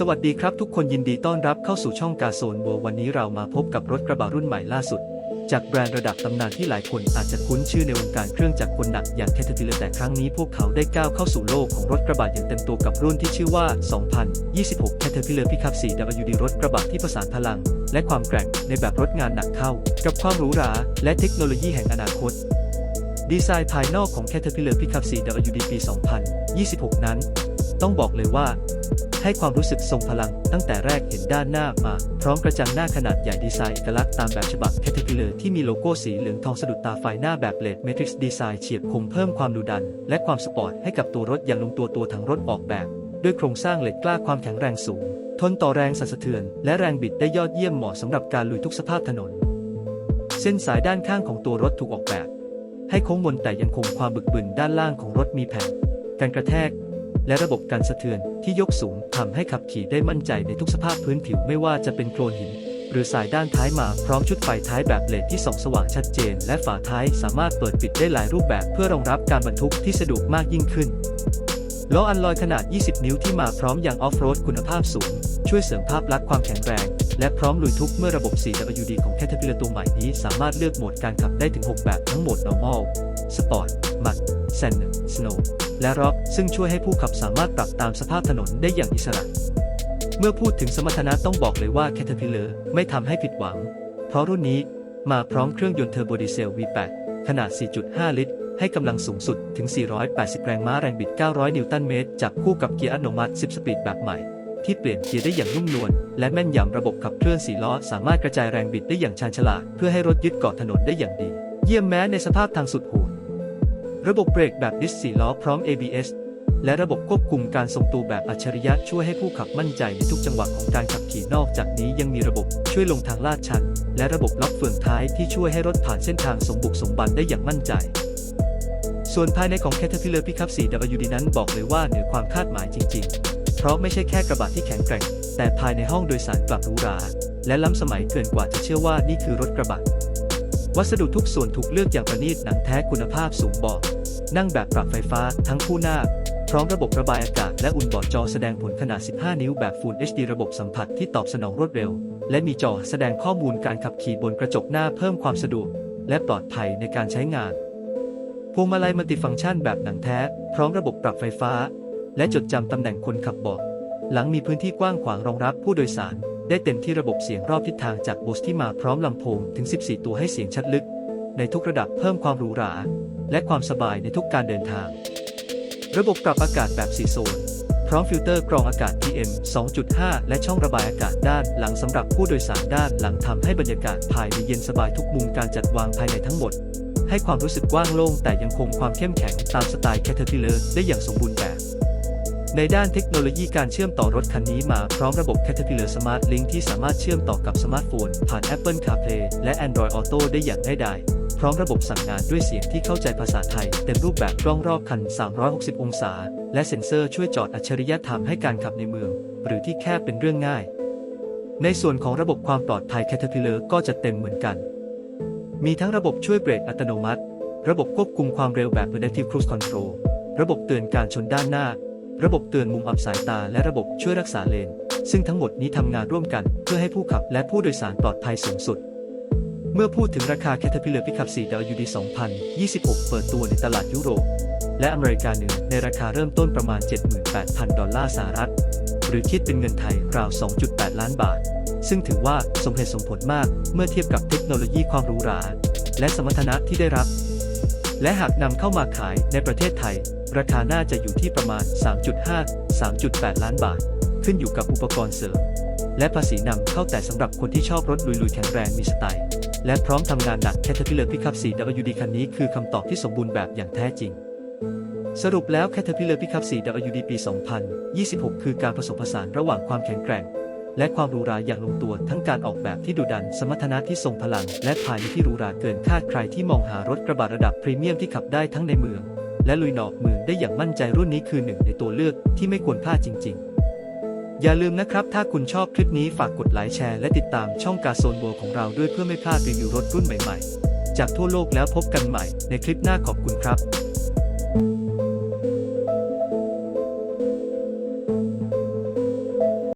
สวัสดีครับทุกคนยินดีต้อนรับเข้าสู่ช่องกาโซนบัววันนี้เรามาพบกับรถกระบะรุ่นใหม่ล่าสุด จากแบรนด์ระดับตำนานที่หลายคนอาจจะคุ้นชื่อในวงการเครื่องจักรกลหนักอย่าง Caterpillar แต่ครั้งนี้พวกเขาได้ก้าวเข้าสู่โลกของรถกระบะอย่างเต็มตัวกับรุ่นที่ชื่อว่า 2026 Caterpillar Pickup 4 WD รถกระบะที่ผสานพลัง และความแกร่งในแบบรถงานหนักเข้า กับความหรูหราและเทคโนโลยีแห่งอนาคตดีไซน์ภายนอกของ Caterpillar Pickup 4 WD ปี 2026 นั้น ต้องบอกเลยว่า ให้ความรู้สึกทรงพลัง ตั้งแต่แรกเห็นด้านหน้ามา พร้อมกระจังหน้าขนาดใหญ่ดีไซน์เอกลักษณ์ตามแบบฉบับ Caterpillar ที่มีโลโก้สีเหลืองทองสะดุดตาไฟหน้าแบบเลดเมทริกซ์ดีไซน์เฉียบคมเพิ่มความดุดัน และความสปอร์ตให้กับตัวรถอย่างลงตัวตัวถังรถออกแบบ ด้วยโครงสร้างเหล็กกล้าความแข็งแรงสูง ทนต่อแรงสั่นสะเทือน และแรงบิดได้ยอดเยี่ยมเหมาะสำหรับการลุยทุกสภาพถนน เส้นสายด้านข้างของตัวรถถูกออกแบบ ให้โค้งมนแต่ยังคงความบึกบึนด้านล่างของรถมีแผ่นกันกระแทก และระบบการสะเทือนที่ยกสูงทำให้ขับขี่ได้มั่นใจในทุกสภาพพื้นผิวไม่ว่าจะเป็นโคลนหิน หรือสายด้านท้ายมาพร้อมชุดไฟท้ายแบบเลดที่ส่องสว่างชัดเจน และฝาท้ายสามารถเปิดปิดได้หลายรูปแบบเพื่อรองรับการบรรทุกที่สะดวกมากยิ่งขึ้นล้ออันลอยขนาด 20 นิ้วที่มาพร้อมยางออฟโรดคุณภาพสูง ช่วยเสริมภาพลักษณ์ความแข็งแรง และพร้อมลุยทุกเมื่อระบบ 4WD ของ Caterpillar ตัวใหม่นี้ สามารถเลือกโหมดการขับได้ถึง 6 แบบทั้งโหมด normal sport mud sand snow และ rock ซึ่งช่วยให้ผู้ขับสามารถปรับตามสภาพถนนได้อย่างอิสระ เมื่อพูดถึงสมรรถนะต้องบอกเลยว่า Caterpillar ไม่ทำให้ผิดหวัง เพราะรุ่นนี้มาพร้อมเครื่องยนต์เทอร์โบดีเซล V8 ขนาด 4.5 ลิตร ให้กำลังสูงสุดถึง 480 แรงม้าแรงบิด 900 นิวตันเมตรจับคู่กับเกียร์อัตโนมัติ 10 สปีดแบบใหม่ ที่เปลี่ยนเกียร์ได้อย่างนุ่มนวล และแม่นยำระบบขับเคลื่อน4ล้อ สามารถกระจายแรงบิดได้อย่างชาญฉลาด เพื่อให้รถยึดเกาะถนนได้อย่างดี เยี่ยมแม้ในสภาพทางสุดโหด ระบบเบรกแบบดิส4ล้อพร้อม ABS และระบบควบคุมการทรงตัวแบบอัจฉริยะช่วยให้ผู้ขับมั่นใจในทุกจังหวะของการขับขี่นอกจากนี้ยังมีระบบช่วยลงทางลาดชัน และระบบล็อกเฟืองท้ายที่ช่วยให้รถผ่านเส้นทางสมบุกสมบันได้อย่างมั่นใจ ส่วนภายในของ Caterpillar Pickup 4WD นั้นบอกเลยว่าเหนือความคาดหมายจริง ๆ เพราะไม่ใช่แค่กระบะที่แข็งแกร่ง แต่ภายในห้องโดยสารกลับหรูหราและล้ำสมัยเกินกว่าจะเชื่อว่านี่คือรถกระบะ วัสดุทุกส่วนถูกเลือกอย่างประณีตหนังแท้คุณภาพสูงเบาะนั่งแบบปรับไฟฟ้าทั้งคู่หน้า พร้อมระบบระบายอากาศและอุ่นบอร์ดจอแสดงผลขนาด 15 นิ้วแบบ Full HD ระบบสัมผัสที่ตอบสนองรวดเร็ว และมีจอแสดงข้อมูลการขับขี่บนกระจกหน้าเพิ่มความสะดวก และปลอดภัยในการใช้งาน พวงมาลัยมัลติฟังก์ชันแบบหนังแท้ พร้อมระบบปรับไฟฟ้า และจดจำตำแหน่งคนขับเบาะหลังมีพื้นที่กว้างขวางรองรับผู้โดยสาร ได้เต็มที่ระบบเสียงรอบทิศทางจาก Bose ที่มาพร้อมลำโพงถึง 14 ตัวให้เสียงชัดลึก ในทุกระดับเพิ่มความหรูหรา และความสบายในทุกการเดินทาง ระบบปรับอากาศแบบ4โซน พร้อมฟิลเตอร์กรองอากาศ PM 2.5 และช่องระบายอากาศด้านหลังสำหรับผู้โดยสารด้านหลังทำให้บรรยากาศภายในเย็นสบายทุกมุมการจัดวางภายในทั้งหมด ให้ความรู้สึกกว้างโล่งแต่ยังคงความเข้มแข็งตามสไตล์ Caterpillar ได้อย่างสมบูรณ์แบบ ในด้านเทคโนโลยีการเชื่อมต่อรถคันนี้มาพร้อมระบบ Caterpillar Smart Link ที่สามารถเชื่อมต่อกับสมาร์ทโฟน ผ่าน Apple CarPlay และ Android Auto ได้อย่างง่ายดายพร้อมระบบสั่งงานด้วยเสียงที่เข้าใจภาษาไทย เต็มรูปแบบกล้องรอบคัน 360 องศา และเซ็นเซอร์ช่วยจอดอัจฉริยะทำให้การขับในเมือง หรือที่แคบเป็นเรื่องง่าย ในส่วนของระบบความปลอดภัย Caterpillar ก็จะเต็มเหมือนกัน มีทั้งระบบช่วยเบรกอัตโนมัติ ระบบควบคุมความเร็วแบบ Adaptive Cruise Control ระบบเตือนการชนด้านหน้า ระบบเตือนมุมอับสายตาและระบบช่วยรักษาเลน ซึ่งทั้งหมดนี้ทำงานร่วมกันเพื่อให้ผู้ขับและผู้โดยสารปลอดภัยสูงสุด เมื่อพูดถึงราคา Caterpillar Pickup 4 WD 2026 เปิดตัวในตลาดยุโรป และอเมริกาเหนือในราคาเริ่มต้นประมาณ 78,000 ดอลลาร์สหรัฐ หรือคิดเป็นเงินไทยราว 2.8 ล้านบาท ซึ่งถือว่าสมเหตุสมผลมากเมื่อเทียบกับเทคโนโลยีความหรูหรา และสมรรถนะที่ได้รับ และหากนำเข้ามาขายในประเทศไทย ราคาน่าจะอยู่ที่ประมาณ 3.5 3.8 ล้านบาท ขึ้นอยู่กับอุปกรณ์เสริม และภาษีนำเข้าแต่สำหรับคนที่ชอบรถลุยๆแข็งแรงมีสไตล์ และพร้อมทำงานหนัก Caterpillar Pickup 4WD คันนี้คือคำตอบที่สมบูรณ์แบบอย่างแท้จริงสรุปแล้ว Caterpillar Pickup 4WD ปี 2026 คือการผสมผสานระหว่างความแข็งแกร่ง และความหรูหราอย่างลงตัวทั้งการออกแบบที่ดุดัน สมรรถนะที่ทรงพลัง และภายในที่หรูหราเกินคาดใครที่มองหารถกระบะระดับพรีเมียมที่ขับได้ทั้งในเมือง และลุยนอกเมืองได้อย่างมั่นใจรุ่นนี้คือหนึ่งในตัวเลือกที่ไม่ควรพลาดจริง ๆ อย่าลืมนะครับ ถ้าคุณชอบคลิปนี้ฝากกดไลค์แชร์และติดตามช่องกาโซนโบของเราด้วยเพื่อไม่พลาดรีวิวรถรุ่นใหม่ ๆ จากทั่วโลกแล้วพบกันใหม่ในคลิปหน้าขอบคุณครับ